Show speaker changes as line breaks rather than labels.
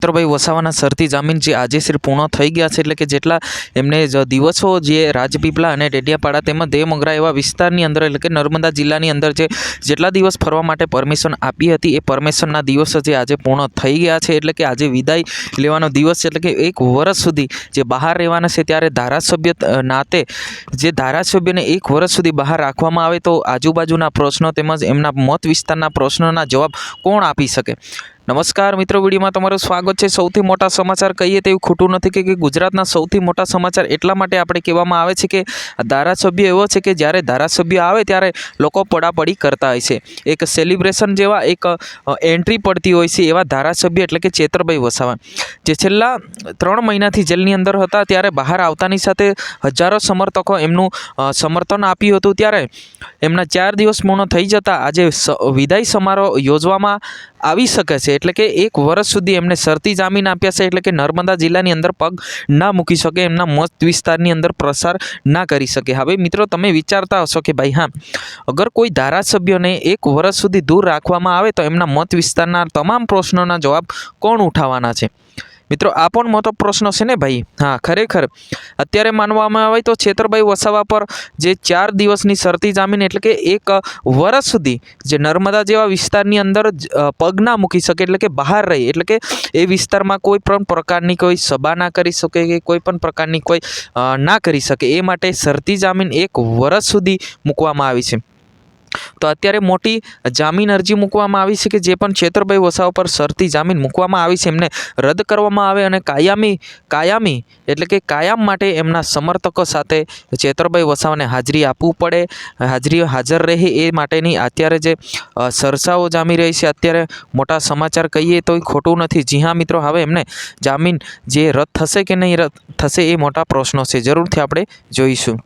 ચિત્રભાઈ વસાવાના શરતી જામીન જે આજે શ્રી પૂર્ણ થઈ ગયા છે એટલે કે જેટલા એમને દિવસો જે રાજપીપળા અને ડેડિયાપાડા તેમજ દેવમગરા એવા વિસ્તારની અંદર એટલે કે નર્મદા જિલ્લાની અંદર જે જેટલા દિવસ ફરવા માટે પરમિશન આપી હતી એ પરમિશનના દિવસો જે આજે પૂર્ણ થઈ ગયા છે એટલે કે આજે વિદાય લેવાનો દિવસ છે એટલે કે એક વર્ષ સુધી જે બહાર રહેવાના છે ત્યારે ધારાસભ્ય નાતે જે ધારાસભ્યને એક વર્ષ સુધી બહાર રાખવામાં આવે તો આજુબાજુના પ્રશ્નો તેમજ એમના મત વિસ્તારના પ્રશ્નોના જવાબ કોણ આપી શકે? નમસ્કાર મિત્રો, વિડીયોમાં તમારું સ્વાગત છે. સૌથી મોટા સમાચાર કહીએ તેવું ખોટું નથી કે ગુજરાતના સૌથી મોટા સમાચાર એટલા માટે આપણે કહેવામાં આવે છે કે ધારાસભ્ય એવો છે કે જ્યારે ધારાસભ્ય આવે ત્યારે લોકો પડાપડી કરતા હોય છે. એક સેલિબ્રેશન જેવા એક એન્ટ્રી પડતી હોય છે એવા ધારાસભ્ય એટલે કે ચેતરભાઈ વસાવા. જે છેલ્લા ત્રણ મહિનાથી જેલની અંદર હતા ત્યારે બહાર આવતાની સાથે હજારો સમર્થકો એમનું સમર્થન આપ્યું હતું. ત્યારે એમના ચાર દિવસ પૂર્ણ થઈ જતાં આજે વિદાય સમારોહ યોજવામાં આવી શકે છે. એટલે કે એક વર્ષ સુધી એમને શરતી જામીન આપ્યા છે. એટલે કે નર્મદા જિલ્લાની અંદર પગ ના મૂકી શકે, એમના મત વિસ્તારની અંદર પ્રસાર ના કરી શકે. હવે મિત્રો, તમે વિચારતા હશો કે ભાઈ, હા, અગર કોઈ ધારાસભ્યોને એક વર્ષ સુધી દૂર રાખવામાં આવે તો એમના મત વિસ્તારના તમામ પ્રશ્નોના જવાબ કોણ ઉઠાવવાના છે? મિત્રો, આ પણ મોટો પ્રશ્ન છે ને ભાઈ? હા, ખરેખર. અત્યારે માનવામાં આવે તો છેતરભાઈ વસાવા પર જે ચાર દિવસની શરતી જામીન એટલે કે એક વર્ષ સુધી જે નર્મદા જેવા વિસ્તારની અંદર પગ ના મૂકી શકે, એટલે કે બહાર રહી, એટલે કે એ વિસ્તારમાં કોઈ પણ પ્રકારની કોઈ સભા ના કરી શકે કે કોઈ પણ પ્રકારની કોઈ ના કરી શકે, એ માટે શરતી જામીન એક વર્ષ સુધી મૂકવામાં આવી છે. તો અત્યારે મોટી જામીન અરજી મૂકવામાં આવી છે કે જે પણ છેતરભાઈ વસાવા પર શરતી જામીન મૂકવામાં આવી છે, એમને રદ કરવામાં આવે અને કાયમી કાયમી એટલે કે કાયમ માટે એમના સમર્થકો સાથે છેતરભાઈ વસાવાને હાજરી આપવું પડે, હાજરી હાજર રહે એ માટેની અત્યારે જે સરસાઓ જામી રહી છે, અત્યારે મોટા સમાચાર કહીએ તો ખોટું નથી. જી હા મિત્રો, હવે એમને જામીન જે રદ થશે કે નહીં રદ થશે એ મોટા પ્રશ્નો છે. જરૂરથી આપણે જોઈશું.